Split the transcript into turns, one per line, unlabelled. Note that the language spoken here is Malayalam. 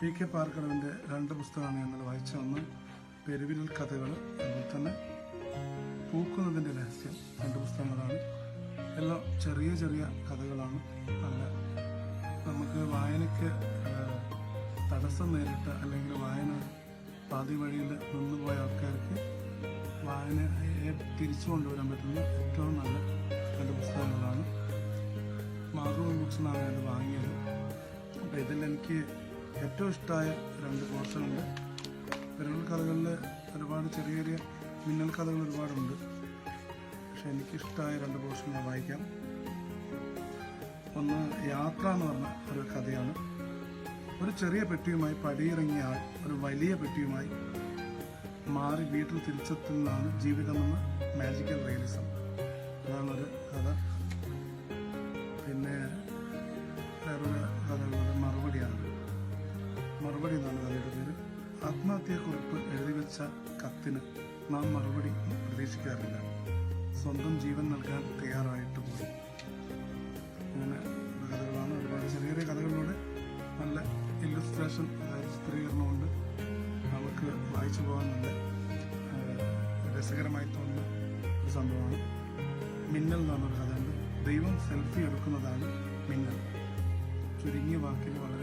പി കെ പാർക്കടവിന്റെ രണ്ട് പുസ്തകമാണ് ഞങ്ങൾ വായിച്ച. ഒന്ന് പെരുവിരൽ കഥകൾ അതുപോലെ തന്നെ പൂക്കുന്നതിന്റെ രഹസ്യം രണ്ട് പുസ്തകങ്ങളാണ്. എല്ലാം ചെറിയ ചെറിയ കഥകളാണ്. നല്ല നമുക്ക് വായനയ്ക്ക് തടസ്സം നേരിട്ട അല്ലെങ്കിൽ വായന പാതി വഴിയിൽ നിന്നുപോയ ആൾക്കാർക്ക് വായനയെ തിരിച്ചു കൊണ്ടുവരാൻ പറ്റുന്ന ഏറ്റവും നല്ല രണ്ട് പുസ്തകങ്ങളാണ്. മാതൃഭൂമി ബുക്സ് എന്നാണ് ഞാൻ വാങ്ങിയത്. അപ്പോൾ ഇതിൽ എനിക്ക് ഏറ്റവും ഇഷ്ടമായ രണ്ട് പോർഷനുണ്ട് വിരൽ കഥകളിൽ ഒരുപാട് ചെറിയ ചെറിയ മിന്നൽ കഥകൾ ഒരുപാടുണ്ട്. പക്ഷെ എനിക്കിഷ്ടമായ രണ്ട് പോർഷൻ ഞാൻ വായിക്കാം. ഒന്ന് യാത്ര എന്ന് പറഞ്ഞ ഒരു കഥയാണ്. ഒരു ചെറിയ പെട്ടിയുമായി പടിയിറങ്ങിയ ആൾ ഒരു വലിയ പെട്ടിയുമായി മാറി വീട്ടിൽ തിരിച്ചെത്തുന്നതാണ് ജീവിതമെന്ന മാജിക്കൽ റിയലിസം അതാണ് ഒരു കഥ. പിന്നെ വേറൊരു മറുപടി എന്നാണ് കഥയുടെ പേര്. ആത്മഹത്യക്കുറിപ്പ് എഴുതി വെച്ച കത്തിന് നാം മറുപടി പ്രതീക്ഷിക്കാറില്ല. സ്വന്തം ജീവൻ നൽകാൻ തയ്യാറായിട്ട് പോയി അങ്ങനെ കഥകളാണ് ഒരുപാട് ചെറിയ ചെറിയ കഥകളിലൂടെ നല്ല ഇല്ലുസ്ട്രേഷൻ അതായത് ചിത്രീകരണമുണ്ട്. നമുക്ക് വായിച്ചു പോകാൻ നല്ല രസകരമായി തോന്നുന്ന ഒരു സംഭവമാണ്. മിന്നൽ എന്ന് പറഞ്ഞൊരു കഥയുണ്ട്. ദൈവം സെൽഫി എടുക്കുന്നതാണ് മിന്നൽ. ചുരുങ്ങിയ വാക്കിൽ വളരെ